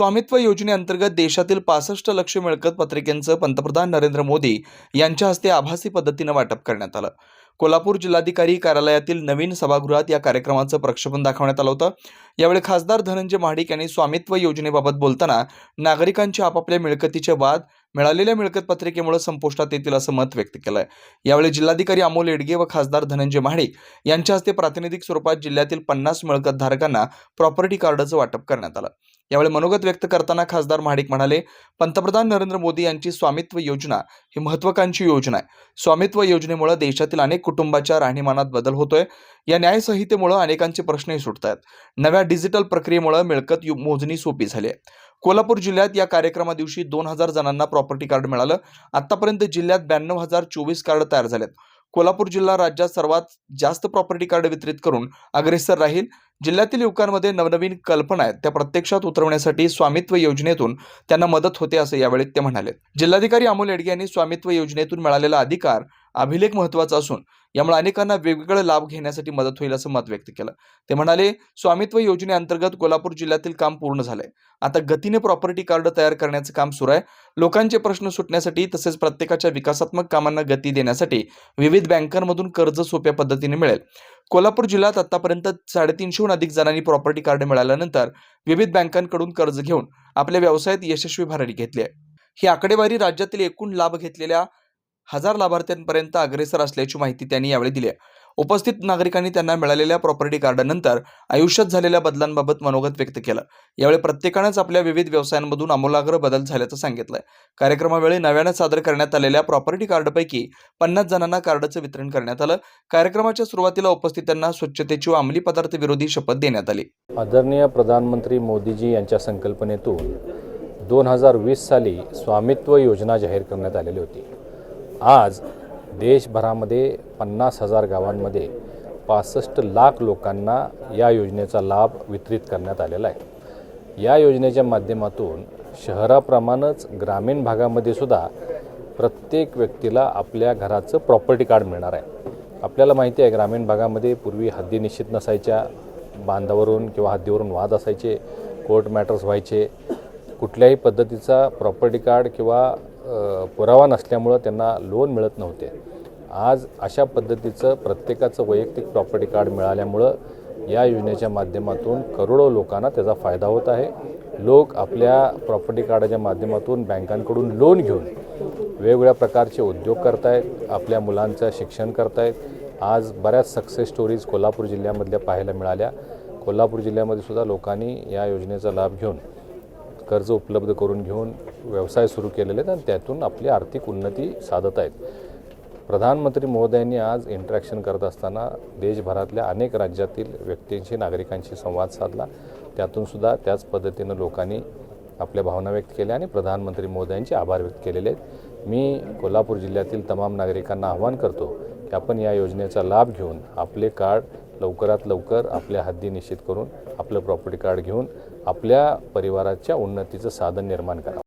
स्वामित्व योजनेअंतर्गत देशातील पासष्ट लक्ष मिळकत पत्रिकेंचं पंतप्रधान नरेंद्र मोदी यांच्या हस्ते आभासी पद्धतीनं वाटप करण्यात आलं. कोल्हापूर जिल्हाधिकारी कार्यालयातील नवीन सभागृहात या कार्यक्रमाचं प्रक्षेपण दाखवण्यात आलं होतं. यावेळी खासदार धनंजय महाडिक यांनी स्वामित्व योजनेबाबत बोलताना नागरिकांच्या आपापल्या मिळकतीचे वाद मिळालेल्या मिळकत पत्रिकेमुळे संपुष्टात येतील असं मत व्यक्त केलंय. यावेळी जिल्हाधिकारी अमोल येडगे व खासदार धनंजय महाडिक यांच्या हस्ते प्रातिनिधिक स्वरूपात जिल्ह्यातील पन्नास मिळकतधारकांना प्रॉपर्टी कार्डाचं वाटप करण्यात आलं. यावेळी मनोगत व्यक्त करताना खासदार महाडिक म्हणाले पंतप्रधान नरेंद्र मोदी यांची स्वामित्व योजना ही महत्वाकांक्षी योजना आहे. स्वामित्व योजनेमुळे देशातील अनेक कुटुंबाच्या राहणीमानात बदल होतोय. या न्यायसंहितेमुळे अनेकांचे प्रश्नही सुटत आहेत नव्या डिजिटल प्रक्रियेमुळे मिळकत मोजणी सोपी झाली आहे. कोल्हापूर जिल्ह्यात या कार्यक्रमा दिवशी दोन हजार जणांना प्रॉपर्टी कार्ड मिळालं. आतापर्यंत जिल्ह्यात ब्याण्णव हजार चोवीस कार्ड तयार झालेत. कोल्हापूर जिल्हा राज्यात सर्वात जास्त प्रॉपर्टी कार्ड वितरित करून अग्रेसर राहील. जिल्ह्यातील युवकांमध्ये नवनवीन कल्पना आहेत. त्या प्रत्यक्षात उतरवण्यासाठी स्वामित्व योजनेतून त्यांना मदत होते असं यावेळी ते म्हणाले. जिल्हाधिकारी अमोल येडगे यांनी स्वामित्व योजनेतून मिळालेला अधिकार अभिलेख महत्त्वाचा असून यामुळे अनेकांना वेगवेगळे लाभ घेण्यासाठी मदत होईल असं मत व्यक्त केलं. ते म्हणाले स्वामित्व योजनेअंतर्गत कोल्हापूर जिल्ह्यातील काम पूर्ण झालंय. आता गतीने प्रॉपर्टी कार्ड तयार करण्याचं काम सुरू आहे. लोकांचे प्रश्न सुटण्यासाठी तसेच प्रत्येकाच्या विकासात्मक कामांना गती देण्यासाठी विविध बँकांमधून कर्ज सोप्या पद्धतीने मिळेल. कोल्हापूर जिल्ह्यात आतापर्यंत साडेतीनशेहून अधिक जणांनी प्रॉपर्टी कार्ड मिळाल्यानंतर विविध बँकांकडून कर्ज घेऊन आपल्या व्यवसायात यशस्वी भरारी घेतली आहे. ही आकडेवारी राज्यातील एकूण लाभ घेतलेल्या हजार लाभार्थ्यांपर्यंत अग्रेसर असल्याची माहिती त्यांनी यावेळी दिली आहे. उपस्थित नागरिकांनी त्यांना मिळालेल्या प्रॉपर्टी कार्डानंतर आयुष्यात झालेल्या बदलांबाबत मनोगत व्यक्त केलं. यावेळी प्रत्येकानंच आपल्या विविध व्यवसायांमधून आमूलाग्र बदल झाल्याचं सांगितलंय. कार्यक्रमावेळी नव्यानं सादर करण्यात आलेल्या प्रॉपर्टी कार्डपैकी पन्नास जणांना कार्डचं वितरण करण्यात आलं. कार्यक्रमाच्या सुरुवातीला उपस्थितांना स्वच्छतेची व अंमली पदार्थ विरोधी शपथ देण्यात आली. आदरणीय प्रधानमंत्री मोदीजी यांच्या संकल्पनेतून दोन हजार वीस साली स्वामित्व योजना जाहीर करण्यात आलेली होती. आज देशभरामध्ये पन्नास हजार गावांमध्ये पासष्ट लाख लोकांना या योजनेचा लाभ वितरित करण्यात आलेला आहे. या योजनेच्या माध्यमातून शहराप्रमाणेच ग्रामीण भागामध्ये सुद्धा प्रत्येक व्यक्तीला आपल्या घराचं प्रॉपर्टी कार्ड मिळणार आहे. आपल्याला माहिती आहे ग्रामीण भागामध्ये पूर्वी हद्दी निश्चित नसायच्या. बांधावरून किंवा हद्दीवरून वाद असायचे. कोर्ट मॅटर्स व्हायचे. कुठल्याही पद्धतीचा प्रॉपर्टी कार्ड किंवा पुरावा नसल्यामुळं त्यांना लोन मिळत नव्हते. आज अशा पद्धतीचं प्रत्येकाचं वैयक्तिक प्रॉपर्टी कार्ड मिळाल्यामुळं या योजनेच्या माध्यमातून करोडो लोकांना त्याचा फायदा होत आहे. लोक आपल्या प्रॉपर्टी कार्डाच्या माध्यमातून बँकांकडून लोन घेऊन वेगवेगळ्या प्रकारचे उद्योग करतायत आपल्या मुलांचं शिक्षण करतायत. आज बऱ्याच सक्सेस स्टोरीज कोल्हापूर जिल्ह्यामधल्या पाहायला मिळाल्या. कोल्हापूर जिल्ह्यामध्ये सुद्धा लोकांनी या योजनेचा लाभ घेऊन कर्ज उपलब्ध करून घेऊन व्यवसाय सुरू केलेले आहेत आणि त्यातून आपली आर्थिक उन्नती साधत आहेत. प्रधानमंत्री महोदयांनी आज इंटरॅक्शन करत असताना देशभरातल्या अनेक राज्यातील व्यक्तींशी नागरिकांशी संवाद साधला. त्यातून सुद्धा त्याच पद्धतीनं लोकांनी आपल्या भावना व्यक्त केल्या आणि प्रधानमंत्री मोदयांचे आभार व्यक्त केलेले आहेत. मी कोल्हापूर जिल्ह्यातील तमाम नागरिकांना आवाहन करतो की आपण या योजनेचा लाभ घेऊन आपले कार्ड लवकरात लवकर आपल्या हद्दी निश्चित करून आपलं प्रॉपर्टी कार्ड घेऊन आपल्या परिवाराच्या उन्नतीचं साधन निर्माण करा.